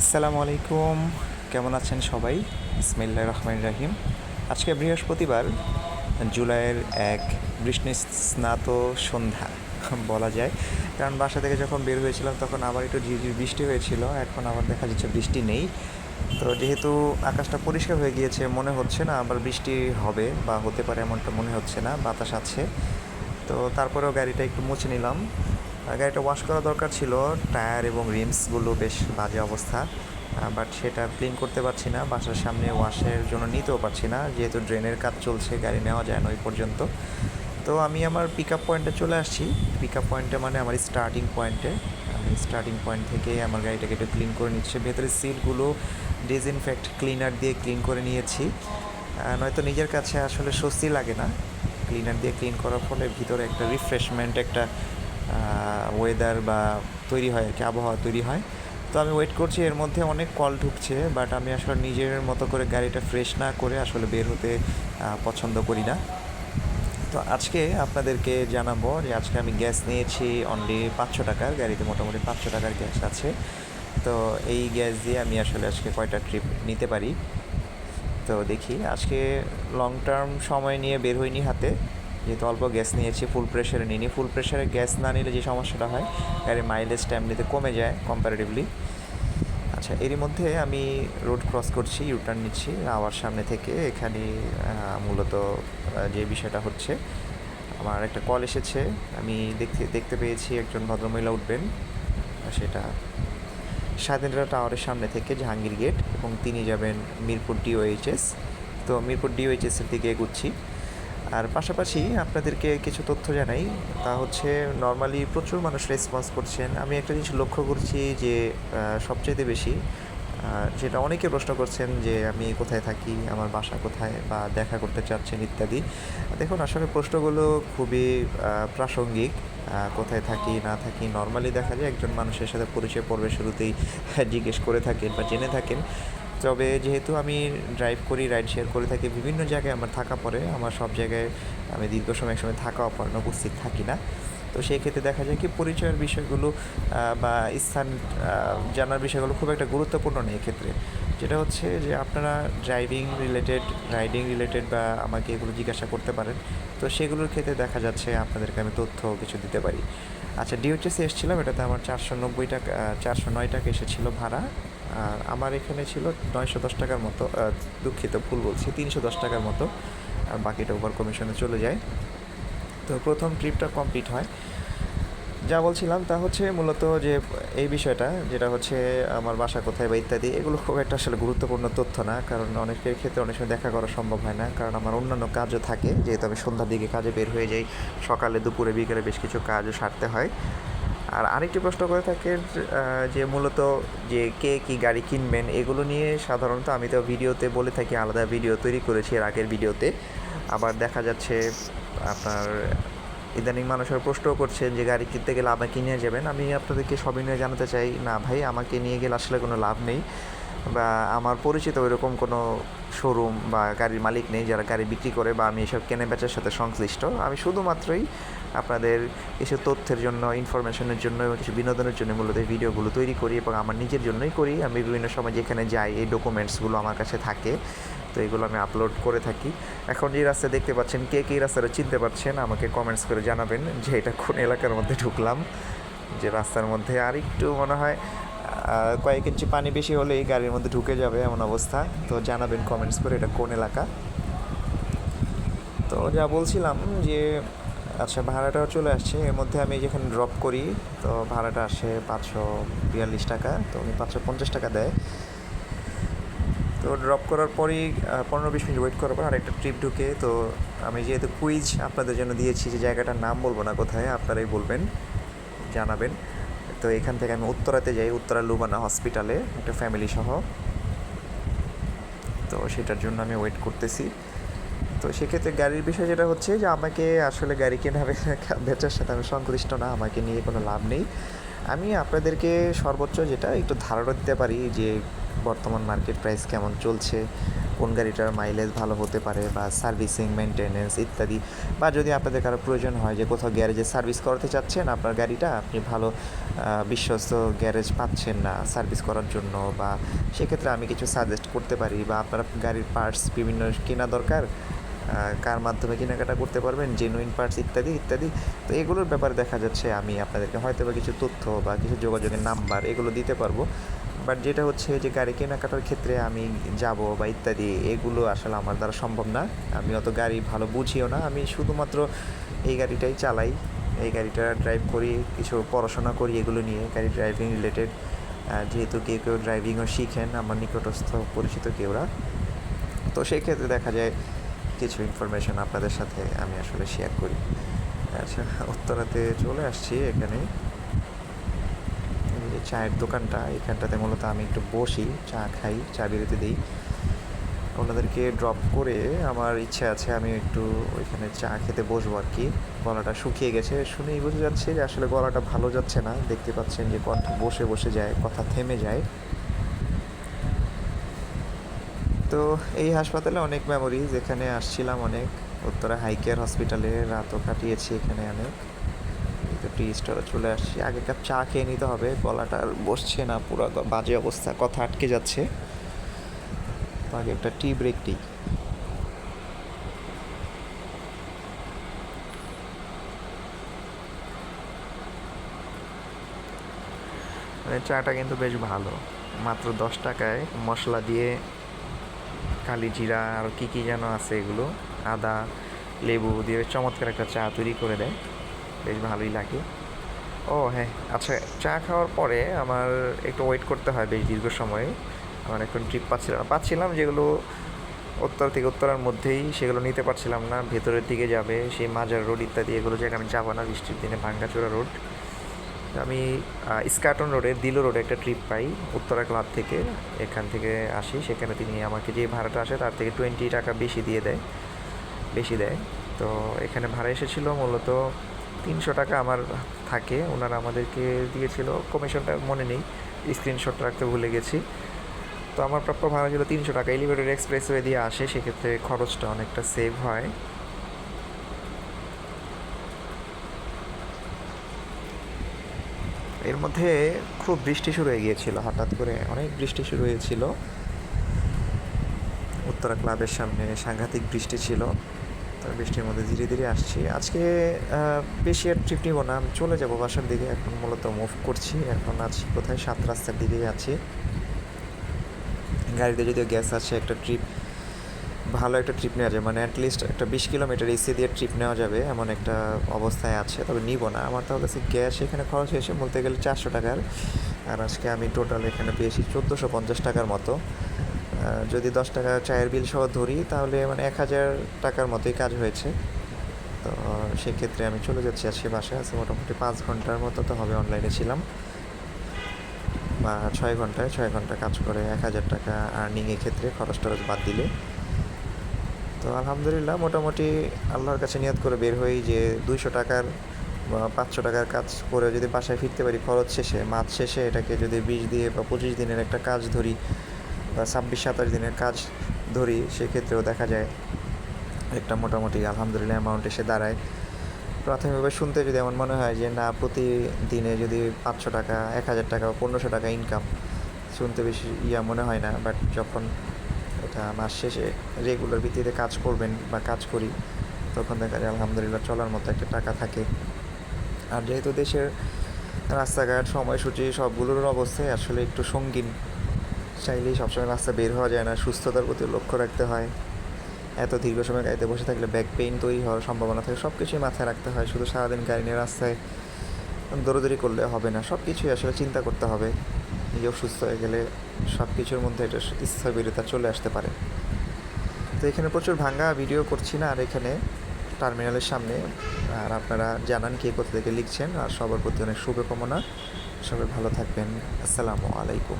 আসসালামু আলাইকুম। কেমন আছেন সবাই? ইসমাইল্লা রহমান রাহিম। আজকে বৃহস্পতিবার, জুলাইয়ের এক বৃষ্টি স্নাত সন্ধ্যা, বলা যায়। কারণ বাসা থেকে যখন বের হয়েছিলাম, তখন আবার একটু ঝিরঝির বৃষ্টি হয়েছিল। এখন আবার দেখা যাচ্ছে বৃষ্টি নেই। তো যেহেতু আকাশটা পরিষ্কার হয়ে গিয়েছে, মনে হচ্ছে না আবার বৃষ্টি হবে বা হতে পারে এমনটা মনে হচ্ছে না, বাতাস আছে। তো তারপরেও গাড়িটা একটু মুছে নিলাম। গাড়িটা ওয়াশ করা দরকার ছিল টায়ার এবং রিমসগুলো বেশ বাজে অবস্থা বাট সেটা ক্লিন করতে পারছি না, বাসার সামনে ওয়াশের জন্য নিতেও পারছি না, যেহেতু ড্রেনের কাজ চলছে, গাড়ি নেওয়া যায় না ওই পর্যন্ত। তো আমি আমার পিক আপ পয়েন্টে চলে আসছি পিক আপ পয়েন্টে মানে আমার স্টার্টিং পয়েন্টে আমি স্টার্টিং পয়েন্ট থেকে আমার গাড়িটাকে একটু ক্লিন করে নিচ্ছি ভেতরে সিটগুলো ডিসইনফেক্ট ক্লিনার দিয়ে ক্লিন করে নিয়েছি নয়তো নিজের কাছে আসলে স্বস্তি লাগে না ক্লিনার দিয়ে ক্লিন করার ফলে ভিতরে একটা রিফ্রেশমেন্ট একটা ওয়েদার বা তৈরি হয় আর কি, আবহাওয়া তৈরি হয়। তো আমি ওয়েট করছি, এর মধ্যে অনেক কল ঢুকছে বাট আমি আসলে নিজের মতো করে গাড়িটা ফ্রেশ না করে আসলে বের হতে পছন্দ করি না। তো আজকে আপনাদেরকে জানাব যে আজকে আমি গ্যাস নিয়েছি অনলি পাঁচশো টাকার, গাড়িতে মোটামুটি পাঁচশো টাকার গ্যাস আছে। তো এই গ্যাস দিয়ে আমি আসলে আজকে কয়টা ট্রিপ নিতে পারি? তো দেখি, আজকে লং টার্ম সময় নিয়ে বের হইনি হাতে। যেহেতু অল্প গ্যাস নিয়েছি ফুল প্রেশারে নিইনি। ফুল প্রেশারে গ্যাস না নিলে যে সমস্যাটা হয়, গাড়ির মাইলেজটা এমনিতে কমে যায় কম্পারেটিভলি আচ্ছা এরই মধ্যে আমি রোড ক্রস করছি ইউটার্ন নিচ্ছি। আওয়ার সামনে থেকে এখানে মূলত যে বিষয়টা হচ্ছে, আমার একটা কল এসেছে। আমি দেখতে দেখতে পেয়েছি একজন ভদ্রমহিলা উঠবেন, সেটা স্বাধীনতা টাওয়ারের সামনে থেকে জাহাঙ্গীর গেট এবং তিনি যাবেন মিরপুর ডিওএইচএস তো মিরপুর ডিওএইচএসের দিকে এগুচ্ছি। আর পাশাপাশি আপনাদেরকে কিছু তথ্য জানাই, তা হচ্ছে নর্মালি প্রচুর মানুষ রেসপন্স করছেন। আমি একটা জিনিস লক্ষ্য করছি যে সবচাইতে বেশি যেটা অনেকে প্রশ্ন করছেন যে, আমি কোথায় থাকি, আমার বাসা কোথায় বা দেখা করতে চাচ্ছেন ইত্যাদি। দেখুন, আসলে প্রশ্নগুলো খুবই প্রাসঙ্গিক কোথায় থাকি, না থাকি। নর্মালি দেখা যায় একজন মানুষের সাথে পরিচয় পর্বে শুরুতেই জিজ্ঞেস করে থাকেন বা জেনে থাকেন। তবে যেহেতু আমি ড্রাইভ করি রাইড শেয়ার করে থাকি, বিভিন্ন জায়গায় আমার থাকা পড়ে। আমার সব জায়গায় আমি দীর্ঘ সময় একসময় থাকা অপরাণ উপস্থিত থাকি না। তো সেই ক্ষেত্রে দেখা যায় কি পরিচয়ের বিষয়গুলো বা স্থান জানার বিষয়গুলো খুব একটা গুরুত্বপূর্ণ নেই এক্ষেত্রে। যেটা হচ্ছে যে আপনারা ড্রাইভিং রিলেটেড রাইডিং রিলেটেড বা আমাকে এগুলো জিজ্ঞাসা করতে পারেন। তো সেগুলোর ক্ষেত্রে দেখা যাচ্ছে আপনাদেরকে আমি তথ্য কিছু দিতে পারি। আচ্ছা ডিওচেসে এসেছিলাম, এটাতে আমার চারশো নব্বই টাকা চারশো নয় টাকা এসেছিল ভাড়া। আর আমার এখানে ছিল নয়শো দশ টাকার মতো দুঃখিত, ভুল বলছি, তিনশো দশ টাকার মতো, আর বাকিটা ওভার কমিশনে চলে যায়। তো প্রথম ট্রিপটা কমপ্লিট হয়। যা বলছিলাম তা হচ্ছে মূলত যে এই বিষয়টা, যেটা হচ্ছে আমার বাসা কোথায় বা ইত্যাদি, এগুলো খুব একটা আসলে গুরুত্বপূর্ণ তথ্য না, কারণ অনেকের ক্ষেত্রে অনেক সময় দেখা করা সম্ভব হয় না, কারণ আমার অন্যান্য কাজও থাকে, যেহেতু আমি সন্ধ্যার দিকে কাজে বের হয়ে যাই, সকালে, দুপুরে, বিকেলে বেশ কিছু কাজও সারতে হয়। আর আরেকটি প্রশ্ন করে থাকে যে মূলত যে কে কি গাড়ি কিনবেন, এগুলো নিয়ে সাধারণত আমি তো ভিডিওতে বলে থাকি, আলাদা ভিডিও তৈরি করেছি এর আগের ভিডিওতে। আবার দেখা যাচ্ছে আপনার ইদানিং মানুষের প্রশ্নও করছেন যে গাড়ি কিনতে গেলে আমাকে নিয়ে যাবেন। আমি আপনাদেরকে সবিনয়ে জানাতে চাই, না ভাই, আমাকে নিয়ে গেলে আসলে কোনো লাভ নেই। বা আমার পরিচিত ওইরকম কোনো শোরুম বা গাড়ির মালিক নেই যারা গাড়ি বিক্রি করে বা আমি এসব কেনে বেচার সাথে সংশ্লিষ্ট। আমি শুধুমাত্রই আপনাদের কিছু তথ্যের জন্য ইনফরমেশনের জন্য এবং কিছু বিনোদনের জন্য মূলত এই ভিডিওগুলো তৈরি করি এবং আমার নিজের জন্যই করি। আমি বিভিন্ন সময় যেখানে যাই এই ডকুমেন্টসগুলো আমার কাছে থাকে, তো এগুলো আমি আপলোড করে থাকি। এখন যে রাস্তা দেখতে পাচ্ছেন কে কী রাস্তাটা চিনতে পারছেন, আমাকে কমেন্টস করে জানাবেন যে এটা কোন এলাকার মধ্যে ঢুকলাম, যে রাস্তার মধ্যে আর একটু মনে হয় কয়েক ইঞ্চি পানি বেশি হলে এই গাড়ির মধ্যে ঢুকে যাবে এমন অবস্থা। তো জানাবেন কমেন্টস করে এটা কোন এলাকা। তো যা বলছিলাম যে আচ্ছা ভাড়াটাও চলে আসছে। এর মধ্যে আমি যেখানে ড্রপ করি, তো ভাড়াটা আসে পাঁচশো বিয়াল্লিশ টাকা। তো উনি পাঁচশো পঞ্চাশ টাকা দেয়। তো ড্রপ করার পরেই পনেরো বিশ মিনিট ওয়েট করার পর আরেকটা ট্রিপ ঢুকে। তো আমি যেহেতু কুইজ আপনাদের জন্য দিয়েছি যে জায়গাটার নাম বলব না কোথায়, আপনারাই বলবেন, জানাবেন। তো এখান থেকে আমি উত্তরাতে যাই, উত্তরা লুবানা হসপিটালে একটা ফ্যামিলি সহ তো সেটার জন্য আমি ওয়েট করতেছি। তো সেক্ষেত্রে গাড়ির বিষয় যেটা হচ্ছে যে, আমাকে আসলে গাড়ি কেনা বেচার সাথে আমি সংশ্লিষ্ট না, আমাকে নিয়ে কোনো লাভ নেই। আমি আপনাদেরকে সর্বোচ্চ যেটা একটু ধারণা দিতে পারি যে, বর্তমান মার্কেট প্রাইস কেমন চলছে কোন গাড়িটার মাইলেজ ভালো হতে পারে বা সার্ভিসিং মেনটেনেন্স ইত্যাদি বা যদি আপনাদের কারও প্রয়োজন হয় যে কোথাও গ্যারেজে সার্ভিস করাতে চাচ্ছেন, আপনার গাড়িটা আপনি ভালো বিশ্বস্ত গ্যারেজ পাচ্ছেন না সার্ভিস করার জন্য বা সেক্ষেত্রে আমি কিছু সাজেস্ট করতে পারি বা আপনার গাড়ির পার্টস বিভিন্ন কেনা দরকার কার মাধ্যমে কেনাকাটা করতে পারবেন জেনুইন পার্টস ইত্যাদি ইত্যাদি। তো এগুলোর ব্যাপারে দেখা যাচ্ছে আমি আপনাদেরকে হয়তো বা কিছু তথ্য বা কিছু যোগাযোগের নাম্বার এগুলো দিতে পারব। বাট যেটা হচ্ছে যে গাড়ি কেনাকাটার ক্ষেত্রে আমি যাব বা ইত্যাদি, এগুলো আসলে আমার দ্বারা সম্ভব না। আমি অত গাড়ি ভালো বুঝিও না। আমি শুধুমাত্র এই গাড়িটাই চালাই। এই গাড়িটা ড্রাইভ করি, কিছু পড়াশোনা করি এগুলো নিয়ে। গাড়ি ড্রাইভিং রিলেটেড যেহেতু কেউ কেউ ড্রাইভিংও শিখেন, আমার নিকটস্থ পরিচিত কেউরা তো সেই ক্ষেত্রে দেখা যায় কিছু ইনফরমেশন আপনাদের সাথে আমি আসলে শেয়ার করি। আচ্ছা উত্তরাতে চলে আসছি এখানে। চায়ের দোকানটা, এখানটাতে মূলত আমি একটু বসি, চা খাই, চা বিরতি দিই। ওনাদেরকে ড্রপ করে আমার ইচ্ছে আছে আমি একটু ওইখানে চা খেতে বসবো আর কি। গলাটা শুকিয়ে গেছে, শুনেই বোঝা যাচ্ছে যে আসলে গলাটা ভালো যাচ্ছে না। দেখতে পাচ্ছেন যে কণ্ঠ বসে বসে যায়, কথা থেমে যায়। তো এই হাসপাতালে অনেক মেমোরিজ এখানে আসছিলাম অনেক। উত্তরা হাই কেয়ার হসপিটালে রাতও কাটিয়েছি এখানে অনেক। টি স্টোরে চলে আসছি। আগে কাপ চা খেয়ে নিতে হবে, গলাটা বসছে না, পুরো বাজে অবস্থা, কথা আটকে যাচ্ছে। তো আগে একটা টি ব্রেক দিই মানে চাটা কিন্তু বেশ ভালো। মাত্র দশ টাকায় মশলা দিয়ে কালি জিরা আর কী কী যেন আছে এগুলো, আদা, লেবু দিয়ে চমৎকার একটা চা তৈরি করে দেয়। বেশ ভালোই লাগে। ও হ্যাঁ আচ্ছা চা খাওয়ার পরে আমার একটু ওয়েট করতে হয় বেশ দীর্ঘ সময়। আমার এখন ট্রিপ পাচ্ছিলাম পাচ্ছিলাম যেগুলো উত্তর থেকে উত্তরার মধ্যেই সেগুলো নিতে পারছিলাম না। ভেতরের দিকে যাবে, সেই মাজার রোড ইত্যাদি, এগুলো আমি যাব না বৃষ্টির দিনে, ভাঙ্গাচোরা রোড আমি স্কাটন রোডে দিলো রোডে একটা ট্রিপ পাই, উত্তরা ক্লাব থেকে। এখান থেকে আসি, সেখানে তিনি আমাকে যে ভাড়াটা আসে তার থেকে টোয়েন্টি টাকা বেশি দিয়ে দেয়, বেশি দেয়। তো এখানে ভাড়া এসেছিল মূলত তিনশো টাকা আমার থাকে। ওনারা আমাদেরকে দিয়েছিল। কমিশনটা মনে নেই। স্ক্রিনশট রাখতে ভুলে গেছি। তো আমার প্রাপ্য ভাড়া ছিল তিনশো টাকা। এলিভেটেড এক্সপ্রেসওয়ে দিয়ে আসে, সেক্ষেত্রে খরচটা অনেকটা সেভ হয়। এর মধ্যে খুব বৃষ্টি শুরু হয়ে গিয়েছিল। হঠাৎ করে অনেক বৃষ্টি শুরু হয়েছিল। উত্তরা ক্লাবের সামনে সাংঘাতিক বৃষ্টি ছিল। বৃষ্টির মধ্যে ধীরে ধীরে আসছি। আজকে বেশি আর ট্রিপ নিব না। আমি চলে যাব বাসার দিকে। এখন মূলত মুভ করছি। এখন আছি কোথায়? সাত রাস্তার দিকেই আছি। গাড়িতে যদিও গ্যাস আছে, একটা ট্রিপ ভালো একটা ট্রিপ নেওয়া যাবে। মানে অ্যাটলিস্ট একটা বিশ কিলোমিটার এসি দিয়ে ট্রিপ নেওয়া যাবে, এমন একটা অবস্থায় আছে। তবে নিব না। আমার তো কাছে গ্যাস এখানে খরচ হয়েছে বলতে গেলে চারশো টাকার। আর আজকে আমি টোটাল এখানে পেয়েছি চোদ্দোশো পঞ্চাশ টাকার মতো। যদি দশ টাকা চায়ের বিল সহ ধরি, তাহলে মানে এক হাজার টাকার মতোই কাজ হয়েছে। তো সেক্ষেত্রে আমি চলে যাচ্ছি, আজকে বাসায় আছে। মোটামুটি পাঁচ ঘণ্টার মতো তো হবে অনলাইনে ছিলাম। বা ছয় ঘন্টায়, ছয় ঘণ্টা কাজ করে এক হাজার টাকা আর্নিং ক্ষেত্রে খরচ টরচ বাদ দিলে। তো আলহামদুলিল্লাহ, মোটামুটি আল্লাহর কাছে নিয়ত করে বের হই যে দুইশো টাকার বা পাঁচশো টাকার কাজ করে যদি বাসায় ফিরতে পারি, খরচ শেষে মাছ শেষে এটাকে যদি বিশ দিয়ে বা পঁচিশ দিনের একটা কাজ ধরি বা ছাব্বিশ, সাতাশ দিনের কাজ ধরি, সেক্ষেত্রেও দেখা যায় একটা মোটামুটি আলহামদুলিল্লাহ অ্যামাউন্ট এসে দাঁড়ায়। প্রাথমিকভাবে শুনতে যদি এমন মনে হয় যে, না, প্রতিদিনে যদি পাঁচশো টাকা, এক হাজার টাকা পনেরোশো টাকা ইনকাম শুনতে বেশি ইয়া মনে হয় না বাট যখন এটা মাস শেষে রেগুলার ভিত্তিতে কাজ করবেন বা কাজ করি, তখন দেখা যায় আলহামদুলিল্লাহ চলার মতো একটা টাকা থাকে। আর যেহেতু দেশের রাস্তাঘাট, সময়সূচি সবগুলোর অবস্থায় আসলে একটু সঙ্গীন চাইলেই সবসময় রাস্তা বের হওয়া যায় না, সুস্থতার প্রতি লক্ষ্য রাখতে হয়। এত দীর্ঘ সময় গাড়িতে বসে থাকলে ব্যাক পেইন তৈরি হওয়ার সম্ভাবনা থাকে সব কিছুই মাথায় রাখতে হয়। শুধু সারাদিন গাড়ি নিয়ে রাস্তায় দৌড়দৌড়ি করলে হবে না সব কিছুই আসলে চিন্তা করতে হবে। নিজেও সুস্থ হয়ে গেলে সব কিছুর মধ্যে এটা স্থবিরতা চলে আসতে পারে। তো এখানে প্রচুর ভাঙ্গা ভিডিও করছি না, আর এখানে টার্মিনালের সামনে। আর আপনারা জানান কে কোথা থেকে লিখছেন, আর সবার প্রতি অনেক শুভকামনা। সবাই ভালো থাকবেন। আসসালামু আলাইকুম।